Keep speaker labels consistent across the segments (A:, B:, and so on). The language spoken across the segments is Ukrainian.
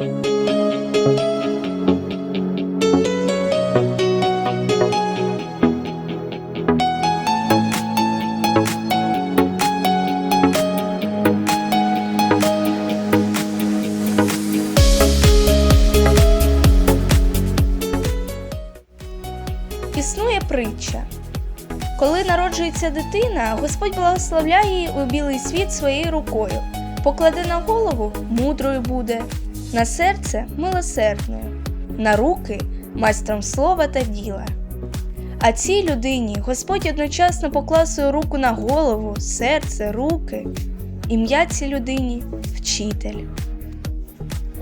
A: Існує притча. Коли народжується дитина, Господь благословляє її у білий світ своєю рукою, покладе на голову мудрою буде, на серце милосердною, на руки майстром слова та діла. А цій людині Господь одночасно поклав свою руку на голову, серце, руки. Ім'я цій людині вчитель.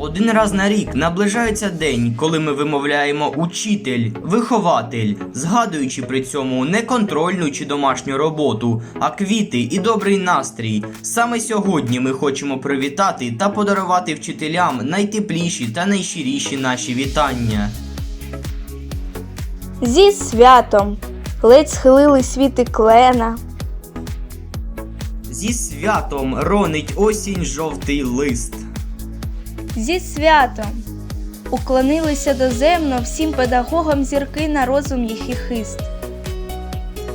B: Один раз на рік наближається день, коли ми вимовляємо учитель, вихователь, згадуючи при цьому не контрольну чи домашню роботу, а квіти і добрий настрій. Саме сьогодні ми хочемо привітати та подарувати вчителям найтепліші та найщиріші наші вітання.
A: Зі святом ледь схилили світи клена.
B: Зі святом ронить осінь жовтий лист.
A: Зі святом уклонилися доземно всім педагогам зірки на розум їх і хист.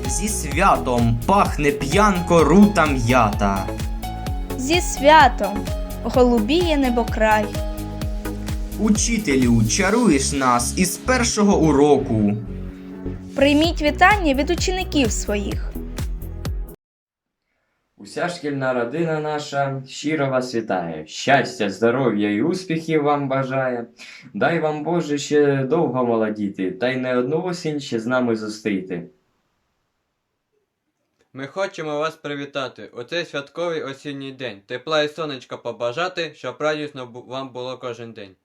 B: Зі святом пахне п'янко рута м'ята.
A: Зі святом голубіє небокрай.
B: Учителю, чаруєш нас із першого уроку.
A: Прийміть вітання від учеників своїх.
C: Уся шкільна родина наша щиро вас вітає. Щастя, здоров'я і успіхів вам бажає. Дай вам Боже ще довго молодіти, та й не одну осінь ще з нами зустріти.
D: Ми хочемо вас привітати у цей святковий осінній день. Тепла і сонечка побажати, щоб радісно вам було кожен день.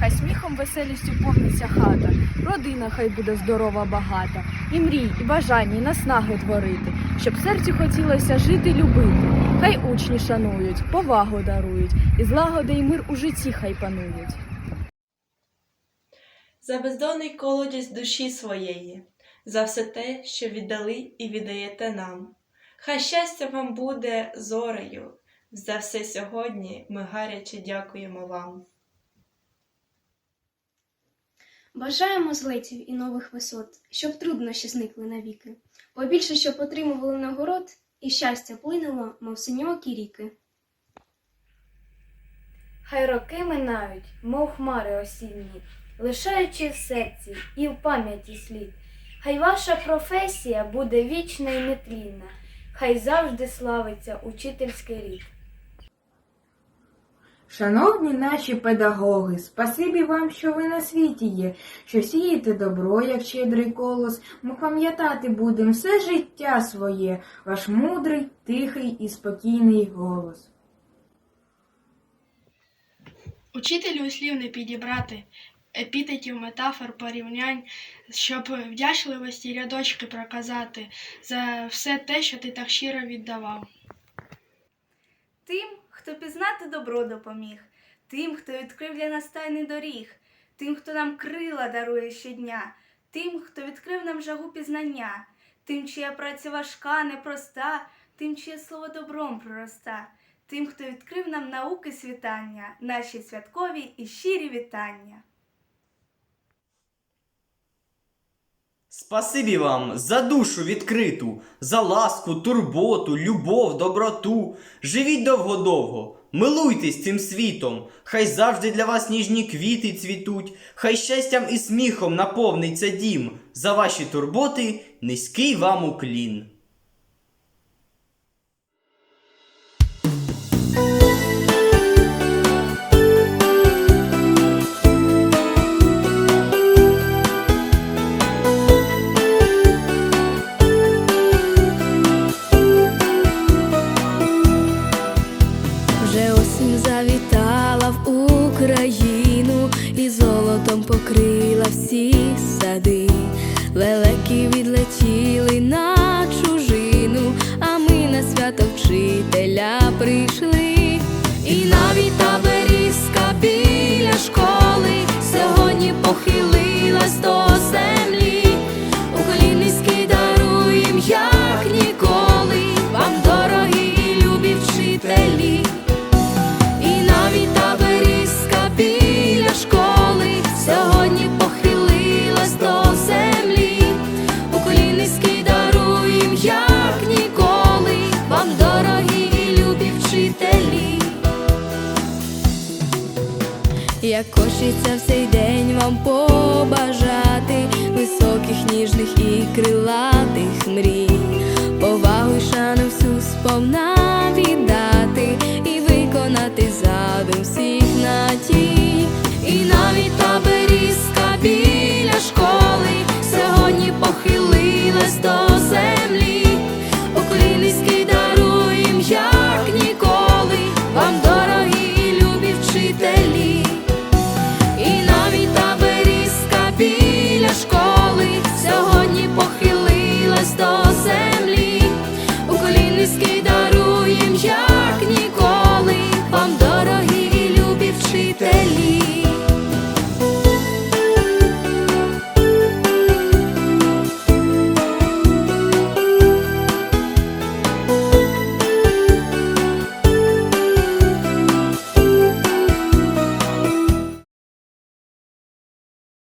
E: Хай сміхом веселістю повниться хата, родина хай буде здорова, багата, і мрій, і бажання, і наснаги творити, щоб серцю хотілося жити, любити. Хай учні шанують, повагу дарують, і злагода і мир у житті хай панують.
F: за бездонний колодязь душі своєї, за все те, що віддали і віддаєте нам. Хай щастя вам буде зорею, за все сьогодні ми гаряче дякуємо вам.
G: Бажаємо злетів і нових висот, щоб труднощі зникли навіки, побільше, щоб отримували нагород, і щастя плинуло, мов синьокі ріки.
H: Хай роки минають, мов хмари осінні, лишаючи в серці і в пам'яті слід. Хай ваша професія буде вічна і нетлінна, хай завжди славиться учительський рід.
I: Шановні наші педагоги, спасибі вам, що ви на світі є, що сієте добро, як щедрий колос. Ми пам'ятати будемо все життя своє, ваш мудрий, тихий і спокійний голос.
J: Учителю слів не підібрати, епітетів, метафор, порівнянь, щоб вдячливості рядочки проказати за все те, що ти так щиро віддавав.
H: Тим, хто пізнати добро допоміг, тим, хто відкрив для нас тайний доріг, тим, хто нам крила дарує щодня, тим, хто відкрив нам жагу пізнання, тим, чия праця важка, непроста, тим, чиє слово добром пророста, тим, хто відкрив нам науки світання, наші святкові і щирі вітання.
B: Спасибі вам за душу відкриту, за ласку, турботу, любов, доброту. Живіть довго-довго, милуйтесь цим світом, хай завжди для вас ніжні квіти цвітуть, хай щастям і сміхом наповниться дім. За ваші турботи низький вам уклін.
H: І золотом покрила всі сади. Лелеки відлетіли на чужину, а ми на свято вчителя прийшли. І навіть та берізка біля школи сьогодні похилилась до як хочеться в цей день вам побажати високих, ніжних і крилатих мрій, повагу й шану всю сповна віддати і виконати задум всіх надій. І навіть